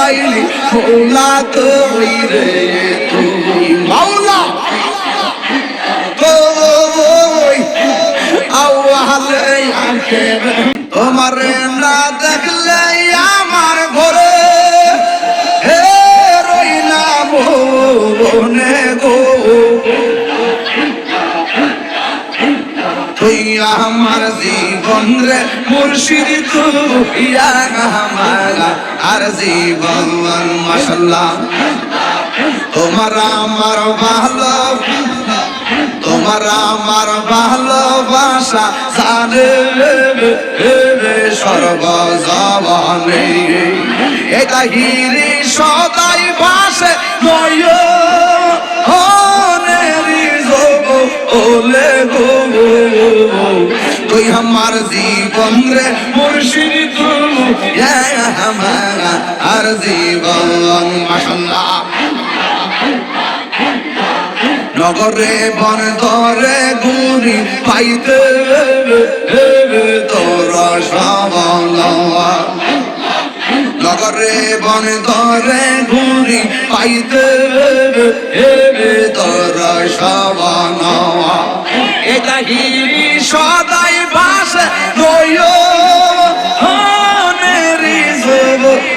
ফালাইলি মৌলা তুই রে তুই। মাওলা ওই আওয়ালে আখের আমার জীবন রে, মুর্শিদ তুই আর জীবন মাসাল্লাহ তোমার আমার ভালো তোমার আমার ভালোবাসা এটা হিরি সদাই ভাসে, নয় আমার জীবন রে মুর্শিদ তুই আমার আর জীবন মাসাল্লাহ নগরে বন ধরে ঘুরি পাইতে তোর শ্রাবণ। নগরে বন ধরে ঘুরি পাইতে তোর শ্রাবণ। এটা হিরি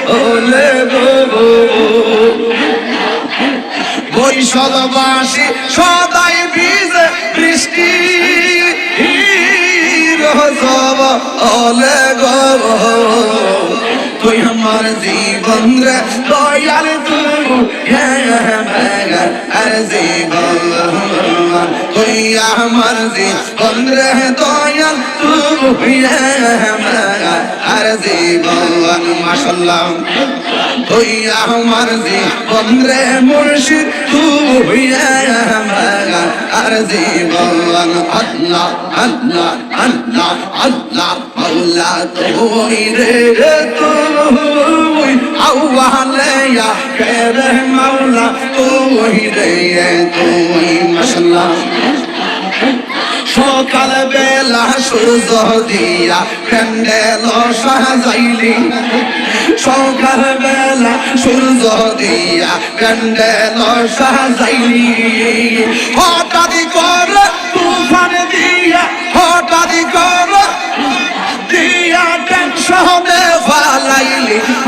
ওলে গো বৈশলবাসী সদাই বীজে বৃষ্টি। রজব অলে গব। তুই আমার জীবন রে দয়াল, তুই আর জীবন। তুই আমার জীবন। রে দয়াল তুই আর জীবন। মাসাল্লাহ তুই আমার জীবন রে মুর্শিদ তুই আমার আর জীবন। আল্লাহ আল্লাহ আল্লাহ আল্লাহ, মাওলা তুই রে তুই সকাল বেলা সূর্য দিয়া প্যান্ডেল সাজাইলি সকাল বেলা সূর্য দিয়া প্যান্ডেল সাজাইলি হঠাৎ করে তুফান দিয়া হঠাৎ করে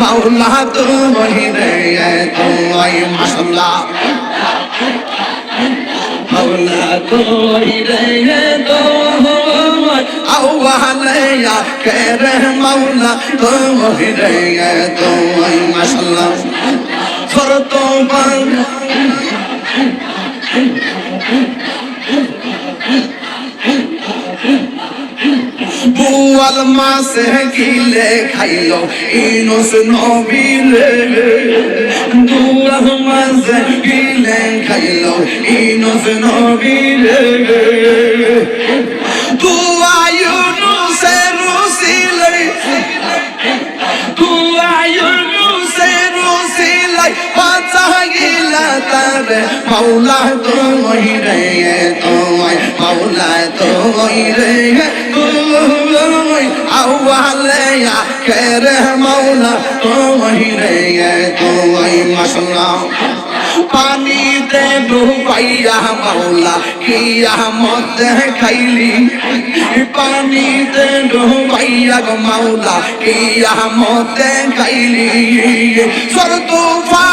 মাওলা তুমি মাশাল্লাহ মাওলা। রে তুই আওয়ালিয়া কেরে মাওলা রে তুই মাশাল্লাহ ফরতো বাং বুয়াল মাসে গিলে খাইলো, ইনুস নবিলে বুয়াল মাসে গিলে খাইলো, ইনুস নবিলে তুয়া ইউনুসে রুসিলে তুয়া ইউনুসে রুসিলে বাঁচা গিলা তারে মাওলা তুই রে তুই মাওলা তুই রে তুই আওয়ালিয়া কেরে মাওলা তুই রে তুই মাশাল্লাহ পানিতে ডুবাইয়া মাওলা কিয়া মধ্যে খাইলি পানিতে ডুবাইয়া গো মাওলা কিয়া মধ্যে খাইলি সর তুফানে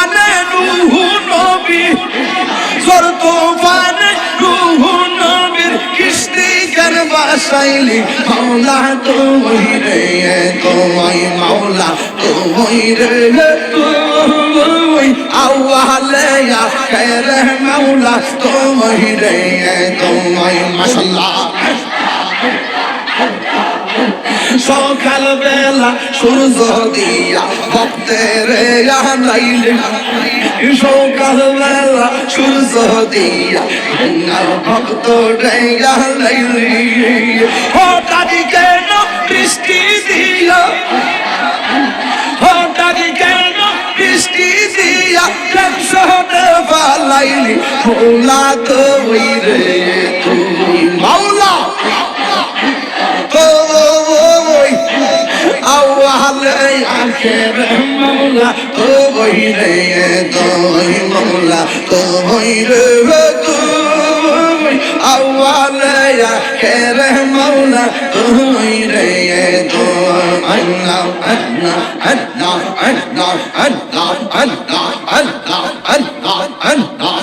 বাসাইলি মাওলা তুই রে তুই মাওলা তুই রে তুই আওয়ালে আখের মাওলা তুই রে তুই মাশাল্লাহ সকাল বেলা সূর্য দিয়া ভক্তের আনাইলে। সকাল বেলা সূর্য দিয়া ভক্ত রে আনাইলে। হঠাৎ কেন বৃষ্টি দিয়া? হঠাৎ কেন বৃষ্টি দিয়া? টেনশনে ফালাইলি মৌলা তুই রে আওয়ালে আখের মাওলা তুই তুই রে তুই মৌলা তুই রে তুই আওয়াল খের মৌলা তুই রে আল্লাহ আল্লাহ আল্লাহ আল্লাহ আল্লাহ আল্লাহ আল্লাহ আল্লাহ আল্লাহ আল্লাহ।